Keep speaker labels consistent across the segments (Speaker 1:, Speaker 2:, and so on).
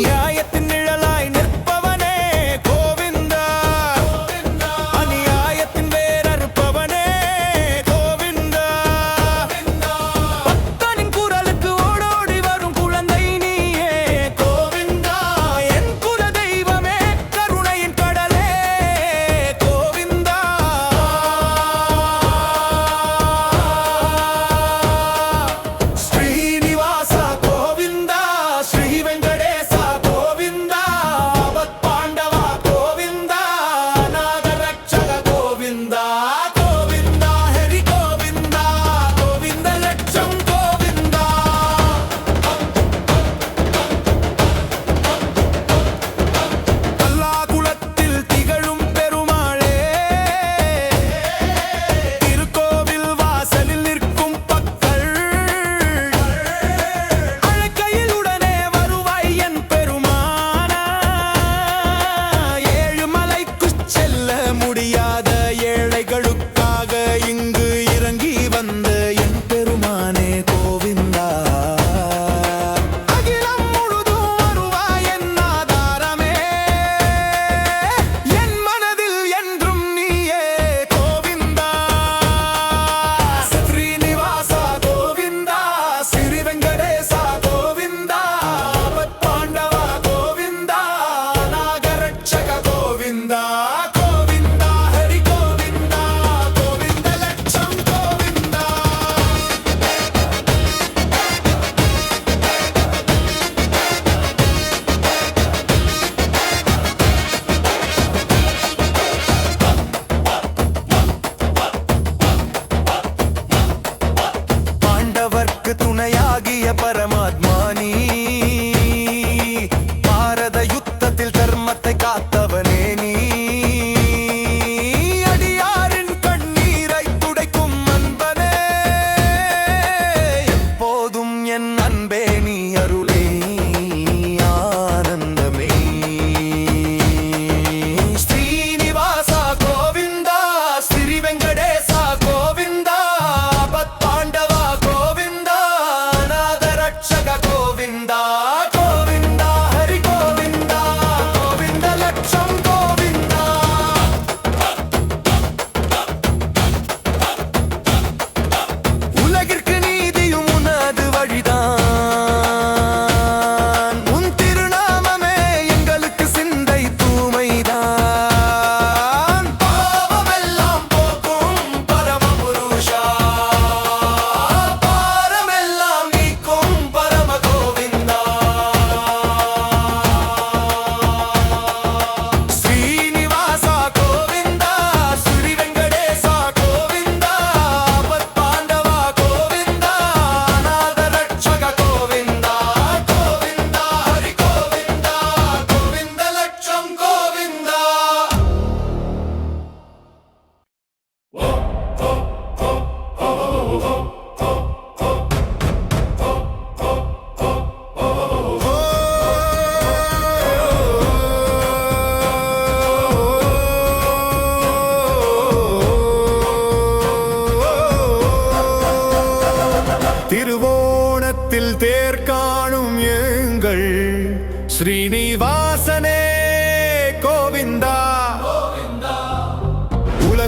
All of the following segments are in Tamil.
Speaker 1: நியாயத்தின்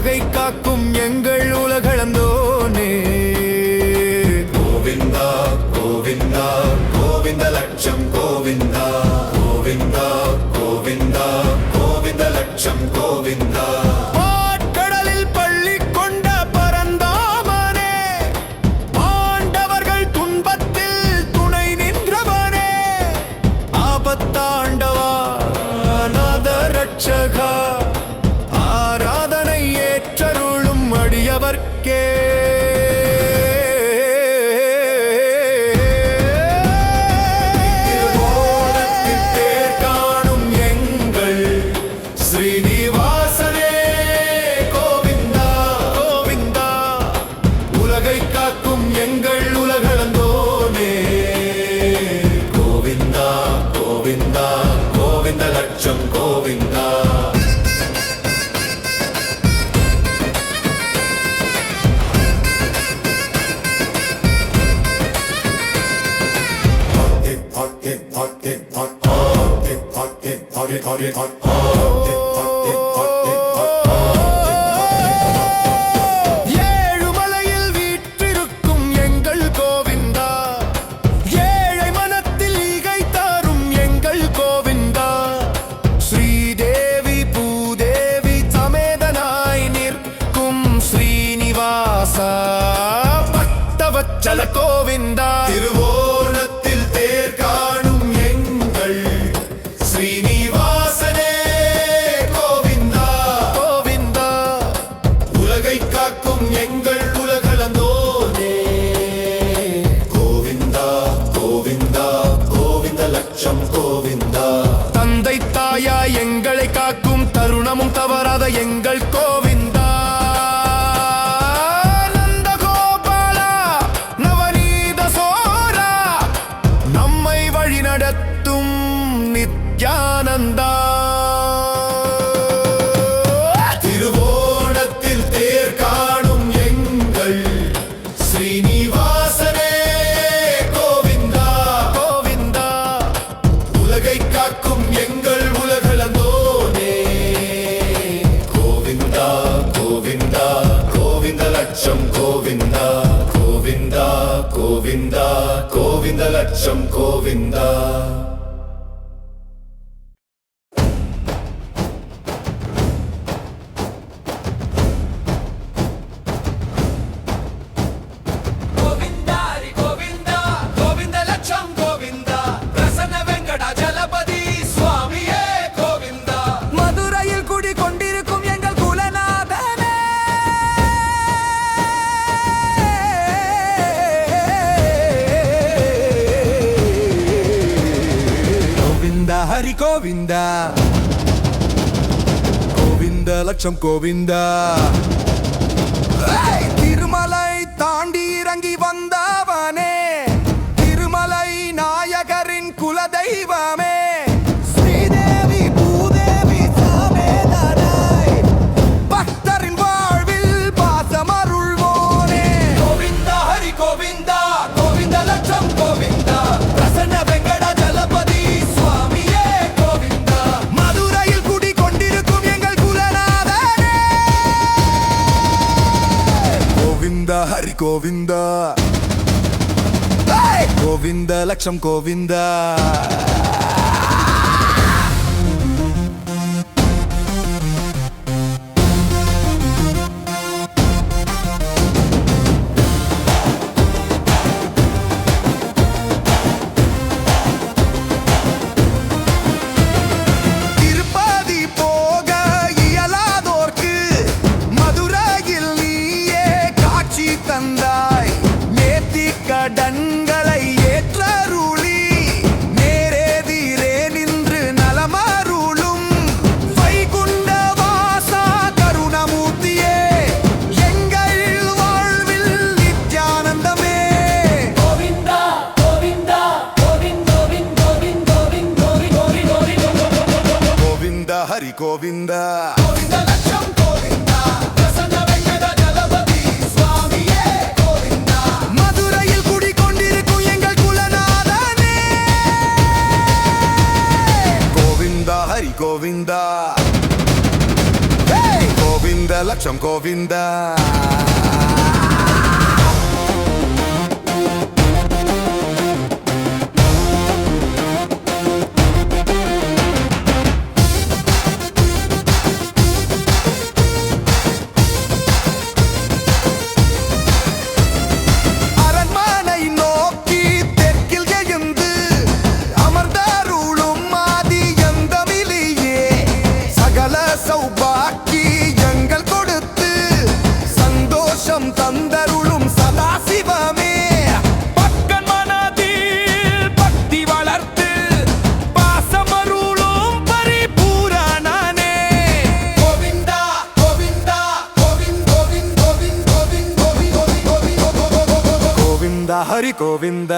Speaker 1: உலகை காக்கும் get hot. குணமும் தவறாத எங்கள் கோவிந்த்.
Speaker 2: గోవింద? గోవింద
Speaker 3: లక్ష్యం గోవింద? గోవింద. గోవింద లక్ష్యం గోవింద.
Speaker 2: கடன்களை ஏற்றருளி நேரேதிரே நின்று நலமாருளும் வைகுண்ட வாசா கருணமூர்த்தியே எங்கள் வாழ்வில் நித்யானந்தமே கோவிந்தா கோவிந்தா கோவிந்த் கோவிந்தா ஹரி கோவிந்தா
Speaker 3: గోవింద? గోవింద లక్ష్యం గోవింద? హరి గోవింద